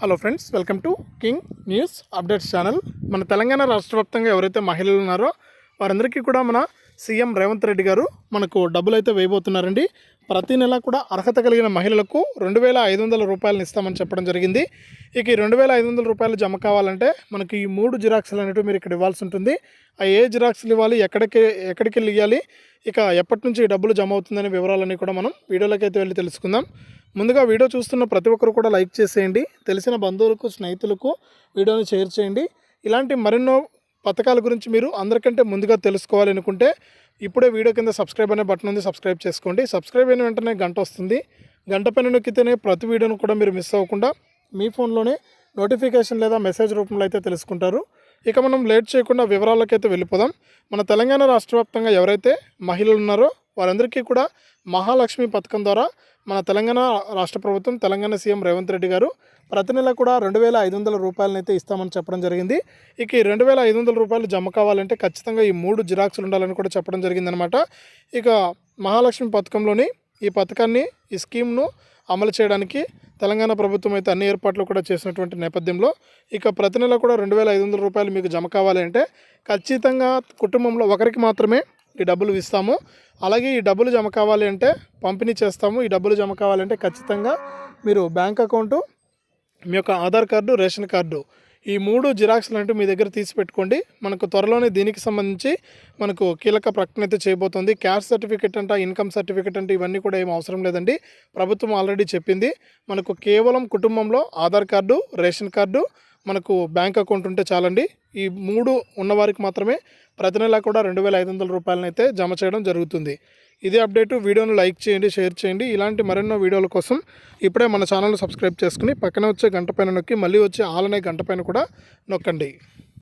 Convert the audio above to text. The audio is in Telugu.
Hello friends welcome to King News updates channel. మన తెలంగాణ రాష్ట్ర వ్యాప్తంగా ఎవరైతే మహిళలు ఉన్నారో వారందరికీ కూడా మన సీఎం రేవంత్ రెడ్డి గారు మనకు డబ్బులు అయితే వేయబోతున్నారండి. ప్రతి నెల కూడా అర్హత కలిగిన మహిళలకు రెండు వేల ఐదు వందల రూపాయలను ఇస్తామని చెప్పడం జరిగింది. ఇక ఈ రెండు వేల ఐదు వందల రూపాయలు జమ కావాలంటే మనకి ఈ మూడు జిరాక్స్లు అనేవి మీరు ఇక్కడ ఇవ్వాల్సి ఉంటుంది. ఆ ఏ జిరాక్స్లు ఇవ్వాలి ఎక్కడికి ఎక్కడికి వెళ్ళి ఇవ్వాలి ఇక ఎప్పటి నుంచి ఈ డబ్బులు జమ అవుతుందనే వివరాలన్నీ కూడా మనం వీడియోలోకి అయితే వెళ్ళి తెలుసుకుందాం. ముందుగా వీడియో చూస్తున్న ప్రతి ఒక్కరు కూడా లైక్ చేసేయండి. తెలిసిన బంధువులకు స్నేహితులకు వీడియోని షేర్ చేయండి. ఇలాంటి మరెన్నో పథకాల గురించి మీరు అందరికంటే ముందుగా తెలుసుకోవాలి అనుకుంటే ఇప్పుడే వీడియో కింద సబ్స్క్రైబ్ అనే బటన్ ఉంది సబ్స్క్రైబ్ చేసుకోండి. సబ్స్క్రైబ్ అయిన వెంటనే గంట వస్తుంది. గంట పైన నొక్కితేనే ప్రతి వీడియోను కూడా మీరు మిస్ అవ్వకుండా మీ ఫోన్లోనే నోటిఫికేషన్ లేదా మెసేజ్ రూపంలో అయితే తెలుసుకుంటారు. ఇక మనం లేట్ చేయకుండా వివరాలకైతే వెళ్ళిపోదాం. మన తెలంగాణ రాష్ట్ర ఎవరైతే మహిళలు ఉన్నారో వారందరికీ కూడా మహాలక్ష్మి పథకం ద్వారా మన తెలంగాణ రాష్ట్ర ప్రభుత్వం తెలంగాణ సీఎం రేవంత్ రెడ్డి గారు ప్రతి నెల కూడా రెండు వేల ఐదు వందల రూపాయలను అయితే ఇస్తామని చెప్పడం జరిగింది. ఇక ఈ రెండు వేల ఐదు వందల రూపాయలు జమ కావాలంటే ఖచ్చితంగా ఈ మూడు జిరాక్స్లు ఉండాలని కూడా చెప్పడం జరిగిందనమాట ఇక మహాలక్ష్మి పథకంలోని ఈ పథకాన్ని ఈ స్కీమ్ను అమలు చేయడానికి తెలంగాణ ప్రభుత్వం అయితే అన్ని ఏర్పాట్లు కూడా చేసినటువంటి నేపథ్యంలో ఇక ప్రతి నెల కూడా రెండు వేల ఐదు వందల రూపాయలు మీకు జమ కావాలి అంటే ఖచ్చితంగా కుటుంబంలో ఒకరికి మాత్రమే ఈ డబ్బులు ఇస్తాము. అలాగే ఈ డబ్బులు జమ కావాలి అంటే పంపిణీ చేస్తాము. ఈ డబ్బులు జమ కావాలంటే ఖచ్చితంగా మీరు బ్యాంక్ అకౌంటు మీ యొక్క ఆధార్ కార్డు రేషన్ కార్డు ఈ మూడు జిరాక్స్లు అంటూ మీ దగ్గర తీసి పెట్టుకోండి. మనకు త్వరలోనే దీనికి సంబంధించి మనకు కీలక ప్రకటన అయితే చేయబోతోంది. క్యాస్ట్ సర్టిఫికేట్ అంట ఇన్కమ్ సర్టిఫికేట్ అంటే ఇవన్నీ కూడా ఏం అవసరం లేదండి. ప్రభుత్వం ఆల్రెడీ చెప్పింది. మనకు కేవలం కుటుంబంలో ఆధార్ కార్డు రేషన్ కార్డు మనకు బ్యాంక్ అకౌంట్ ఉంటే చాలండి. ఈ మూడు ఉన్నవారికి మాత్రమే ప్రతి నెల కూడా రెండు వేల ఐదు వందల రూపాయలను అయితే జమ చేయడం జరుగుతుంది. ఇదే అప్డేట్. వీడియోను లైక్ చేయండి షేర్ చేయండి. ఇలాంటి మరెన్నో వీడియోల కోసం ఇప్పుడే మన ఛానల్ సబ్స్క్రైబ్ చేసుకుని పక్కన వచ్చే గంట పైన నొక్కి మళ్ళీ వచ్చే ఆలనే గంట పైన కూడా నొక్కండి.